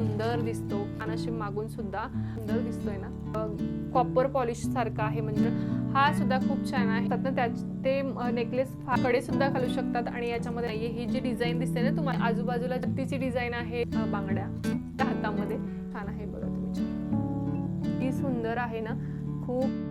सुंदर दिसतो. आणि अशी मागून सुद्धा सुंदर दिसतोय ना. कॉपर पॉलिश सारखा आहे म्हणजे. हा सुद्धा खूप छान आहे. त्यात ना त्या ते नेकलेस कडे सुद्धा घालू शकतात आणि याच्यामध्ये ही जी डिझाईन दिसते ना तुम्हाला आजूबाजूला तिची डिझाईन आहे बांगड्या. त्या हातामध्ये छान आहे बघा तुम्ही. ही सुंदर आहे ना. खूप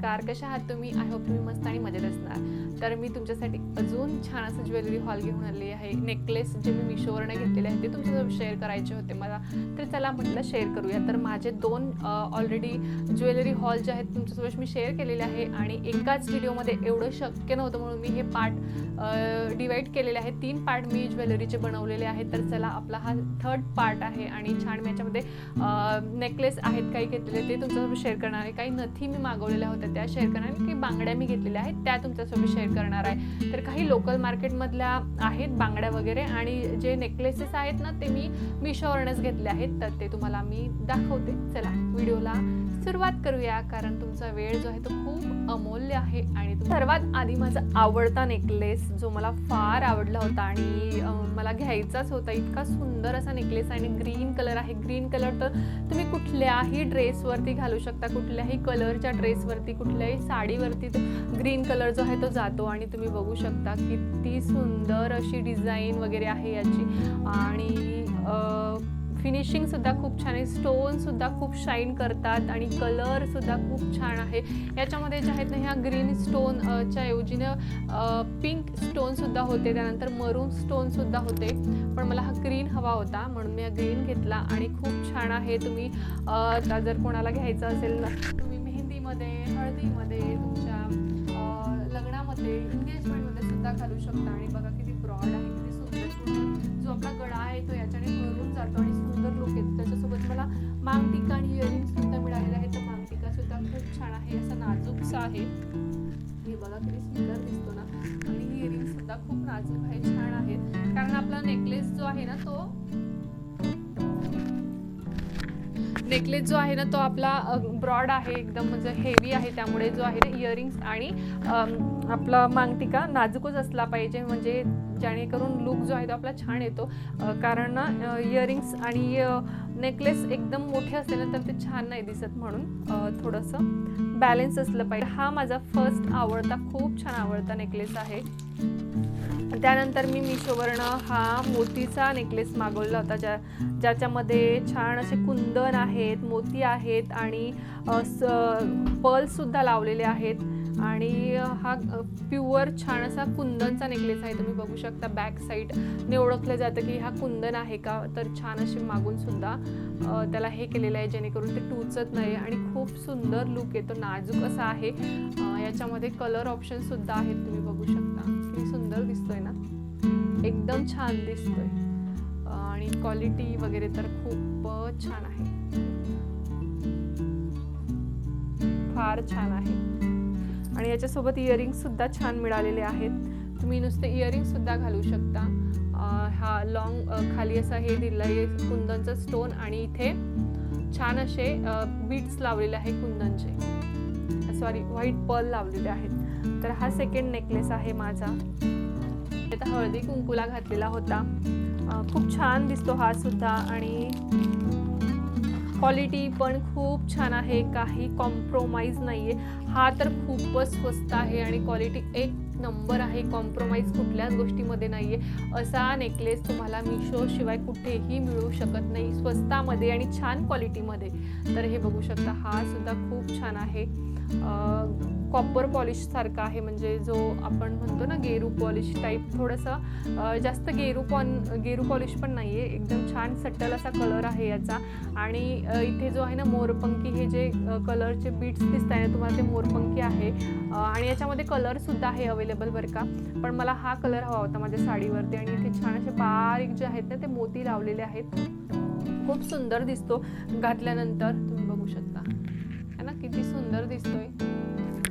नमस्कार कशा आहात तुम्ही? आय होप तुम्ही मस्त आणि मजेत असणार. तर मी तुमच्यासाठी अजून छान असं ज्वेलरी हॉल घेऊन आली आहे. नेकलेस जे मी मिशोवरनं घेतलेले आहे ते तुमच्यासोबत शेअर करायचे होते मला. तर चला म्हटलं शेअर करूया. तर माझे दोन ऑलरेडी ज्वेलरी हॉल जे आहेत तुमच्यासोबत मी शेअर केलेले आहे आणि एकाच व्हिडिओमध्ये एवढं शक्य नव्हतं म्हणून मी हे पार्ट डिवाईड केलेले आहे. तीन पार्ट मी ज्वेलरीचे बनवलेले आहेत. तर चला आपला हा थर्ड पार्ट आहे आणि छान मी याच्यामध्ये नेकलेस आहेत काही घेतलेले ते तुमच्यासोबत शेअर करणार आहे. काही नथी मी मागवलेल्या होत्या त्या शेअर करणार. आहे काही बांगड्या मी घेतलेल्या आहेत त्या तुमच्यासोबत शेअर करणार आहे. तर काही लोकल मार्केटमधल्या आहेत बांगड्या वगैरे आणि जे नेकलेसेस आहेत ना ते मी मिशोवरनच घेतले आहेत. तर ते तुम्हाला मी दाखवते. चला व्हिडिओला सुरुवात करूया कारण तुमचा वेळ जो आहे तो खूप अमूल्य आहे आणि सर्वात आधी माझा आवडता नेकलेस जो मला फार आवडला होता आणि मला घ्यायचाच होता इतका सुंदर असा नेकलेस आणि ग्रीन कलर आहे. ग्रीन कलर तर तुम्ही कुठल्याही ड्रेसवरती घालू शकता कुठल्याही कलरच्या ड्रेसवरती कुठल्याही साडीवरती ग्रीन कलर जो आहे तो जातो आणि तुम्ही बघू शकता किती सुंदर अशी डिझाईन वगैरे आहे याची. आणि फिनिशिंग सुद्धा खूप छान आहे. स्टोन सुद्धा खूप शाईन करतात आणि कलर सुद्धा खूप छान आहे. याच्यामध्ये जे आहेत ना ह्या ग्रीन स्टोनच्या ऐवजीनं पिंक स्टोन सुद्धा होते. त्यानंतर मरून स्टोन सुद्धा होते. पण मला हा ग्रीन हवा होता म्हणून मी हा ग्रीन घेतला आणि खूप छान आहे. तुम्ही आता जर कोणाला घ्यायचं असेल ना तुम्ही मेहंदीमध्ये हळदीमध्ये नेकलेस जो आहे ना तो आपला ब्रॉड आहे एकदम म्हणजे हेवी आहे त्यामुळे जो आहे ना इयरिंग्स आणि आपला मांगटिका नाजूकच असला पाहिजे म्हणजे जेणेकरून लुक जो आहे तो आपला छान येतो. कारण ना इयरिंग्स आणि नेकलेस एकदम मोठे असले ना तर ते छान नाही दिसत म्हणून थोडंसं बॅलेन्स असलं पाहिजे. हा माझा फर्स्ट आवडता खूप छान आवडता नेकलेस आहे. त्यानंतर मी मिशोवरनं हा मोतीचा नेकलेस मागवला होता ज्या ज्याच्यामध्ये छान असे कुंदन आहेत मोती आहेत आणि पर्ल्ससुद्धा लावलेले आहेत. आणि हा प्युअर छान असा कुंदनचा नेकलेस आहे. तुम्ही बघू शकता बॅक साईडने ओळखलं जातं की हा कुंदन आहे का? तर छान असे मागून सुद्धा त्याला हे केलेलं आहे जेणेकरून ते टुचत नाही आणि खूप सुंदर लुक येतो नाजूक असा आहे. याच्यामध्ये कलर ऑप्शन सुद्धा आहेत तुम्ही बघू शकता. किती सुंदर दिसतोय ना? एकदम छान दिसतोय. आणि क्वालिटी वगैरे तर खूप छान आहे. फार छान आहे. आणि याच्यासोबत इयरिंग सुद्धा छान मिळालेले आहेत. तुम्ही नुसते इयरिंग सुद्धा घालू शकता. हा लॉंग खाली असा हे दिलंय आहे स्टोन आणि इथे छान असे बीट्स लावलेले आहे कुंदनचे. सॉरी व्हाईट पर्ल लावलेले आहेत. तर हा सेकंड नेकलेस आहे माझा. आता हळदी कुंकूला घातलेला होता. खूप छान दिसतो हा सुद्धा आणि क्वालिटी पण खूप छान आहे. काही कॉम्प्रोमाइज नाही आहे हा तर खूपच स्वस्त आहे आणि क्वालिटी एक नंबर आहे कॉम्प्रोमाइज कुठल्याच गोष्टीमध्ये नाही आहे असा नेकलेस तुम्हाला मिशो शिवाय कुठेही मिळू शकत नाही स्वस्तामध्ये आणि छान क्वालिटीमध्ये तर हे बघू शकता हा सुद्धा खूप छान आहे. कॉपर पॉलिश सारखा आहे. म्हणजे जो आपण म्हणतो ना गेरू पॉलिश टाईप थोडंसं जास्त गेरू पॉन गेरू पॉलिश पण नाही आहे एकदम छान सट्टल असा कलर आहे याचा. आणि इथे जो आहे ना मोरपंखी हे जे कलरचे बीट्स दिसत आहे ना तुम्हाला ते मोरपंखी आहे. आणि याच्यामध्ये कलरसुद्धा आहे अवेलेबल बरं का. पण मला हा कलर हवा होता माझ्या साडीवरती आणि इथे छान असे बारीक जे आहेत ना ते मोती लावलेले आहेत. खूप सुंदर दिसतो घातल्यानंतर. तुम्ही बघू शकता. है ना किती सुंदर दिसतोय.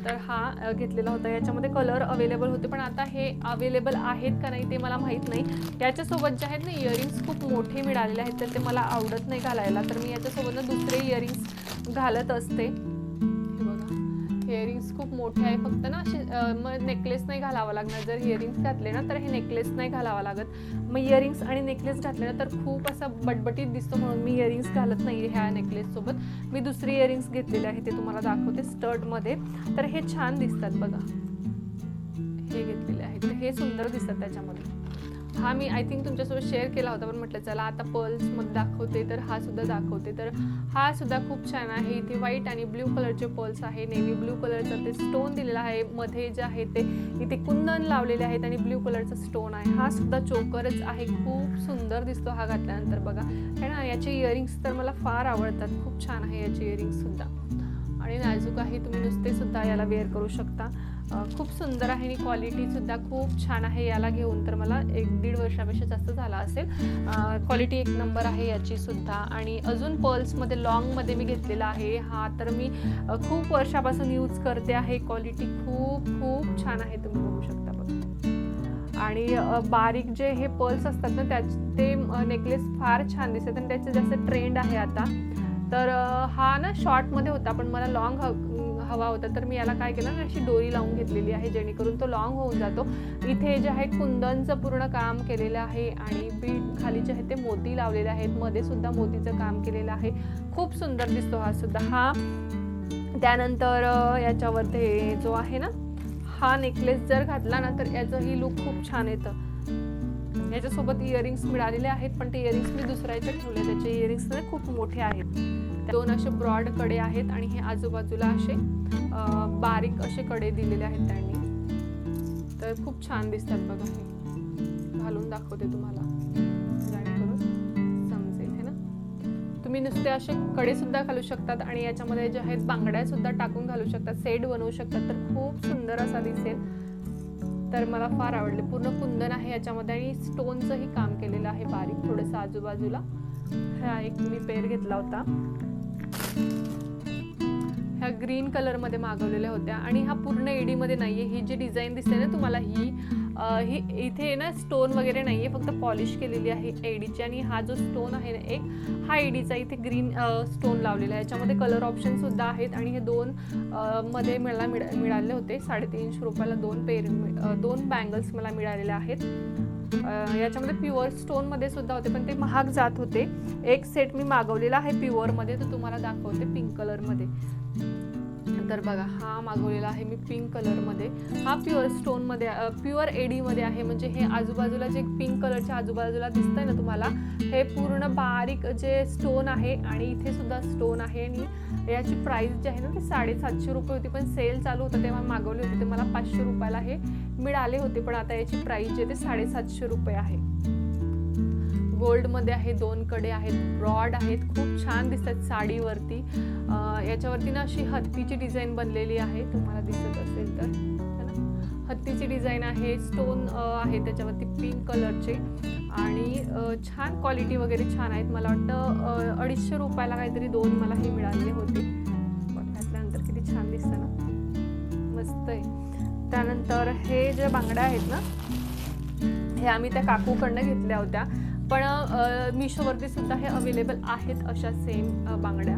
तर हा घेतलेला होता. याच्यामध्ये कलर अवेलेबल होते पण आता हे अवेलेबल आहेत का नाही ते मला माहीत नाही. याच्यासोबत जे आहेत ना इयरिंग्स खूप मोठे मिळालेले आहेत तर ते मला आवडत नाही घालायला. तर मी याच्यासोबत ना दुसरे इयरिंग्स घालत असते. इयरिंग्स खूप मोठे आहे फक्त ना असे मग नेकलेस नाही घालावा लागणार. जर इयरिंग्स घातले ना तर हे नेकलेस नाही घालावा लागत. मग इयरिंग्स आणि नेकलेस घातले ना तर खूप असा बटबटीत दिसतो. म्हणून मी इयरिंग्स घालत नाही ह्या नेकलेससोबत मी दुसरी इयरिंग्स घेतलेले आहे ते तुम्हाला दाखवते स्टर्टमध्ये तर हे छान दिसतात बघा. हे घेतलेले आहे तर हे सुंदर दिसतात त्याच्यामध्ये. हा मी आय थिंक तुमच्यासोबत शेअर केला होता पण म्हटलं चला आता पर्ल्समध्ये दाखवते. तर हा सुद्धा दाखवते. तर हा सुद्धा खूप छान आहे. इथे व्हाईट आणि ब्ल्यू कलरचे पर्ल्स आहे. नेव्ही ब्ल्यू कलरचा ते स्टोन दिलेला आहे. मध्ये जे आहे ते इथे कुंदन लावलेले आहेत आणि ब्ल्यू कलरचा स्टोन आहे. हा सुद्धा चोकरच आहे. खूप सुंदर दिसतो हा घातल्यानंतर बघा. है ना? याचे इयरिंग्स तर मला फार आवडतात. खूप छान आहे याचे इयरिंग्स सुद्धा. आणि नाजूक आहे तुम्ही नुसते सुद्धा याला वेअर करू शकता. खूप सुंदर आहे आणि क्वालिटी सुद्धा खूप छान आहे याला घेऊन. तर मला एक दीड वर्षापेक्षा जास्त झाला असेल. क्वालिटी एक नंबर आहे याची सुद्धा. आणि अजून पर्ल्समध्ये लॉंगमध्ये मी घेतलेला आहे. हा तर मी खूप वर्षापासून यूज करते आहे. क्वालिटी खूप खूप छान आहे. तुम्ही बघू शकता बघा. आणि बारीक जे हे पर्ल्स असतात ना त्या ते नेकलेस फार छान दिसतात. आणि त्याचे जास्त ट्रेंड आहे आता. तर हा ना शॉर्टमध्ये होता. पण मला लॉंग हवा होता तर मी याला काय केलं ना अशी डोरी लावून घेतलेली आहे जेणेकरून तो लॉंग होऊन जातो. इथे जे आहे कुंदनचं पूर्ण काम केलेलं आहे आणि बीट खाली जे आहे ते मोती लावलेले आहेत. मध्ये सुद्धा मोतीचं काम केलेलं आहे. खूप सुंदर दिसतो हा सुद्धा. हा त्यानंतर याच्यावर ते जो आहे ना हा नेकलेस जर घातला ना तर याचं ही लुक खूप छान येतं. याच्यासोबत इयरिंग्स मिळालेले आहेत पण ते इयरिंग्स मी दुसऱ्याच्या ठेवले. त्याचे इयरिंग्स खूप मोठे आहेत. दोन असे ब्रॉडकडे आहेत आणि हे आजूबाजूला असे बारीक असे कडे दिलेले आहेत त्यांनी. तर खूप छान दिसतात बघा हे. घालून दाखवते तुम्हाला. जेणेकरून समजेल हे ना? तुम्ही नुसते असे कडे सुद्धा घालू शकतात आणि याच्यामध्ये जे आहेत बांगड्या सुद्धा टाकून घालू शकतात. सेट बनवू शकतात. तर खूप सुंदर असा दिसेल. तर मला फार आवडले. पूर्ण कुंदन आहे याच्यामध्ये आणि स्टोनचंही काम केलेलं आहे बारीक. थोडंसं आजूबाजूला. हा एक मी पेर घेतला होता. ह्या ग्रीन कलरमध्ये मागवलेल्या होत्या आणि हा पूर्ण एडीमध्ये आहे ही जी डिझाईन दिसते ना तुम्हाला ही अं, ही इथे ना स्टोन वगैरे नाही आहे फक्त पॉलिश केलेली आहे एडीची आणि हा जो स्टोन आहे ना एक हा एडीचा इथे ग्रीन स्टोन लावलेला आहे. याच्यामध्ये कलर ऑप्शनसुद्धा आहेत आणि हे दोन मध्ये मला मिळा मिळाले होते. साडेतीनशे रुपयाला दोन पेर मि- दोन बँगल्स मला मिळालेले आहेत. याच्यामध्ये प्युअर स्टोनमध्ये सुद्धा होते पण ते महाग जात होते. एक सेट मी मागवलेला आहे प्युअरमध्ये तर तुम्हाला दाखवते पिंक कलरमध्ये तर बघा हा मागवलेला आहे मी पिंक कलरमध्ये हा प्युअर स्टोनमध्ये प्युअर एडीमध्ये आहे म्हणजे हे आजूबाजूला जे पिंक कलरच्या आजूबाजूला दिसतंय ना तुम्हाला हे पूर्ण बारीक जे स्टोन आहे आणि इथे सुद्धा स्टोन आहे आणि याची प्राईस जी आहे ना ती साडेसातशे रुपये होती. पण सेल चालू होता तेव्हा मागवले होते ते मला पाचशे रुपयाला हे मिळाले होते. पण आता याची प्राईस जी आहे ते साडेसातशे रुपये आहे. गोल्डमध्ये आहे दोन कडे आहेत ब्रॉड आहेत खूप छान दिसतात साडीवरती. याच्यावरती ना अशी हत्तीची डिझाईन बनलेली आहे. तुम्हाला दिसत असेल तर. हत्तीची डिझाईन आहे स्टोन आहे त्याच्यावरती पिंक कलरचे आणि छान क्वालिटी वगैरे छान आहेत. मला वाटतं अडीचशे रुपयाला काहीतरी दोन मला हे मिळाले होते. घातल्यानंतर किती छान दिसतं ना. मस्त आहे. त्यानंतर हे जे बांगड्या आहेत ना हे आम्ही त्या काकूकडनं घेतल्या होत्या. पण मिशोवरती सुद्धा हे अवेलेबल आहेत अशा सेम बांगड्या.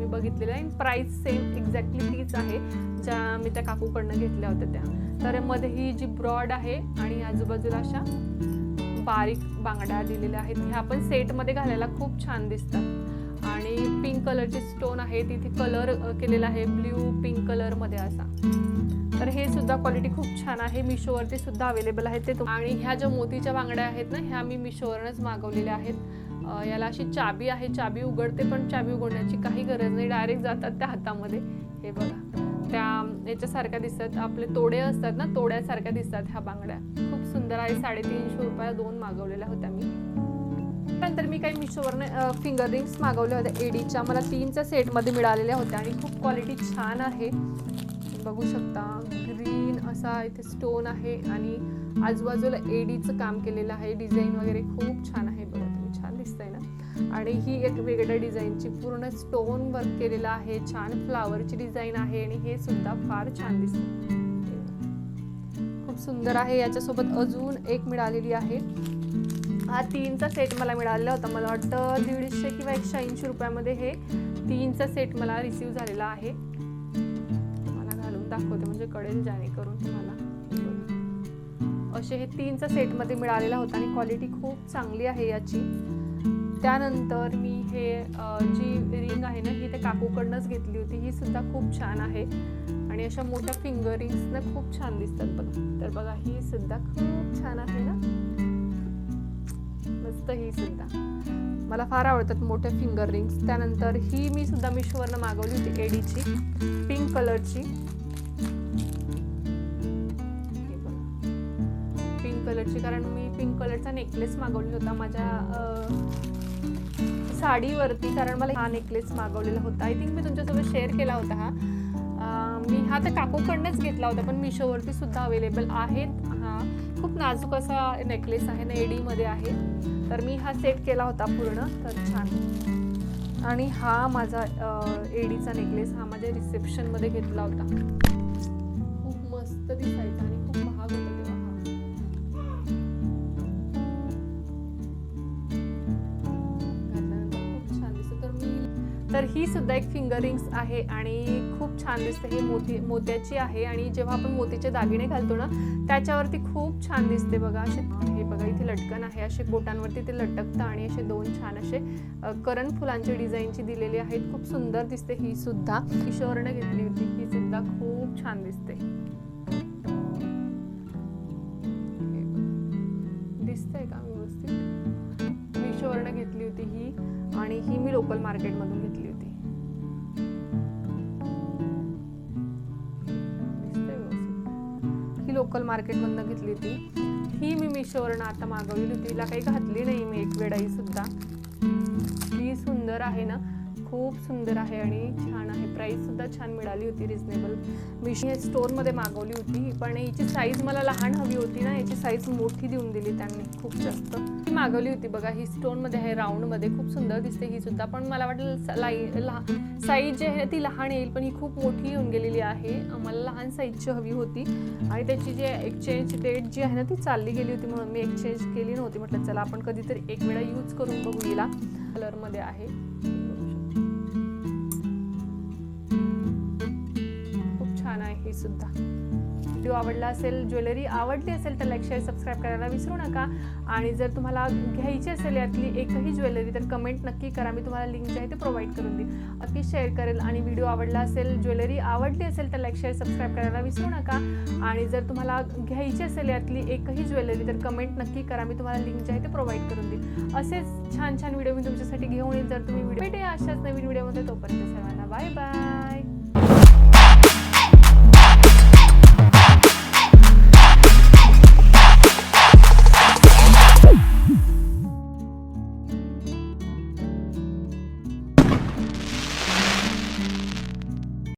मी बघितलेल्या आहे. प्राईस सेम एक्झॅक्टली तीच आहे ज्या मी त्या काकूकडनं घेतल्या होत्या त्या. तर मध्ये ही जी ब्रॉड आहे आणि आजूबाजूला अशा बारीक बांगड्या दिलेल्या आहेत ह्या पण सेटमध्ये घालायला खूप छान दिसतात. आणि पिंक कलरचे स्टोन आहे तिथे कलर केलेला आहे ब्ल्यू पिंक कलरमध्ये असा. तर हे सुद्धा क्वालिटी खूप छान आहे. मिशोवरती सुद्धा अवेलेबल आहेत ते आणि ह्या ज्या मोतीच्या बांगड्या आहेत ना ह्या मी मिशोवरनच मागवलेल्या आहेत. याला अशी चाबी आहे चाबी उघडते पण चाबी उघडण्याची काही गरज नाही. डायरेक्ट जातात त्या हातामध्ये. हे बघा. त्या याच्यासारख्या दिसतात. आपले तोडे असतात ना तोड्यासारख्या दिसतात ह्या बांगड्या. खूप सुंदर आहे. साडेतीनशे रुपया दोन मागवलेल्या होत्या मी. नंतर मी काही मिशोवरनं फिंगर रिंग्स मागवल्या होत्या. एडीच्या मला तीनच्या सेटमध्ये मिळालेल्या होत्या आणि खूप क्वालिटी छान आहे. बघू शकता. ग्रीन असा इथे स्टोन आहे आणि आजूबाजूला एडीचं काम केलेलं आहे. डिझाईन वगैरे खूप छान आहे. बघा. आणि ही एक वेगळ्या डिझाईनची पूर्ण स्टोन वर्क केलेलं आहे. छान फ्लावरची डिझाईन आहे आणि हे सुद्धा फार छान दिसतं. खूप सुंदर आहे. याच्यासोबत अजून एक मिळालेली आहे. हा तीनचा सेट मला मिळालेला होता. मला वाटतं दीडशे किंवा एकशे ऐंशी रुपयामध्ये हे तीनचा सेट मला रिसीव झालेला आहे. मला घालून दाखवते. म्हणजे कळेल जेणेकरून तुम्हाला. असे हे तीनचा सेटमध्ये मिळालेला होता आणि क्वालिटी खूप चांगली आहे याची. त्यानंतर मी हे जी रिंग आहे ना ही त्या काकूकडनंच घेतली होती. ही सुद्धा खूप छान आहे. आणि अशा मोठ्या फिंगर रिंग्स ना खूप छान दिसतात बघा. तर बघा ही सुद्धा खूप छान आहे ना. मस्त ही सुद्धा. मला फार आवडतात मोठ्या फिंगर रिंग्स त्यानंतर ही मी सुद्धा मिशोवरनं मागवली होती एडीची. पिंक कलरची पिंक कलरची कारण मी पिंक कलरचा नेकलेस मागवली होता माझ्या साडीवरती कारण मला हा नेकलेस मागवलेला होता. आय थिंक मी तुमच्यासोबत शेअर केला होता हा. मी हा तर काकूकडनंच घेतला होता पण मिशोवरती सुद्धा अवेलेबल आहेत हा. खूप नाजूक असा नेकलेस आहे ना एडीमध्ये आहे. तर मी हा सेट केला होता पूर्ण तर छान. आणि हा माझा एडीचा नेकलेस हा माझ्या रिसेप्शनमध्ये घेतला होता. खूप मस्त दिसायचा तर ही सुद्धा एक फिंगर रिंग्स आहे आणि खूप छान दिसते. हे मोती मोत्याची आहे आणि जेव्हा आपण मोतीचे दागिने घालतो ना त्याच्यावरती खूप छान दिसते बघा. असे हे बघा इथे लटकन आहे. असे बोटांवरती ते लटकतं आणि असे दोन छान असे करण फुलांचे डिझाईनची दिलेली आहेत. खूप सुंदर दिसते ही सुद्धा. किशोरने घेतली होती. ही सुद्धा खूप छान दिसते. दिसतंय का व्यवस्थित? मिशोवरनं घेतली होती ही. आणि ही मी लोकल मार्केटमधून घेतली होती. ही लोकल मार्केटमधनं घेतली होती. ही मी मिशोवरनं आता मागवली होती. तिला काही घातली नाही मी एक वेळाही सुद्धा. ही सुंदर आहे ना. खूप सुंदर आहे आणि छान आहे. प्राईस सुद्धा छान मिळाली होती रिजनेबल मी हे स्टोअरमध्ये मागवली होती पण हिची साईज मला लहान हवी होती ना याची साईज मोठी देऊन दिली त्यांनी खूप जास्त. ती मागवली होती बघा ही स्टोनमध्ये आहे राऊंडमध्ये खूप सुंदर दिसते ही सुद्धा पण मला वाटलं लाई लहान साईज जी आहे ती लहान येईल पण ही खूप मोठी येऊन गेलेली आहे. मला लहान साईजची हवी होती आणि त्याची जी एक्सचेंज डेट जी आहे ना ती चालली गेली होती म्हणून मी एक्सचेंज केली नव्हती. म्हटलं चला आपण कधीतरी एक वेळा यूज करून बघू हिला. कलरमध्ये आहे. छान सुद्धा. व्हिडिओ आवडला असेल ज्वेलरी आवडली असेल तर लाईक शेअर सबस्क्राईब करायला विसरू नका. आणि जर तुम्हाला घ्यायची असेल यातली एकही ज्वेलरी तर कमेंट नक्की करा. मी तुम्हाला लिंक जे आहे ते प्रोव्हाइड करून देईन. नक्की शेअर करेल. आणि व्हिडिओ आवडला असेल ज्वेलरी आवडली असेल तर लाईक शेअर सबस्क्राईब करायला विसरू नका. आणि जर तुम्हाला घ्यायची असेल यातली एकही ज्वेलरी तर कमेंट नक्की करा. मी तुम्हाला लिंक जे आहे ते प्रोव्हाइड करून देईन. असेच छान छान व्हिडिओ मी तुमच्यासाठी घेऊन येईल जर तुम्ही व्हिडिओ भेटे अशाच नवीन व्हिडिओमध्ये तोपर्यंत सर्वांना बाय बाय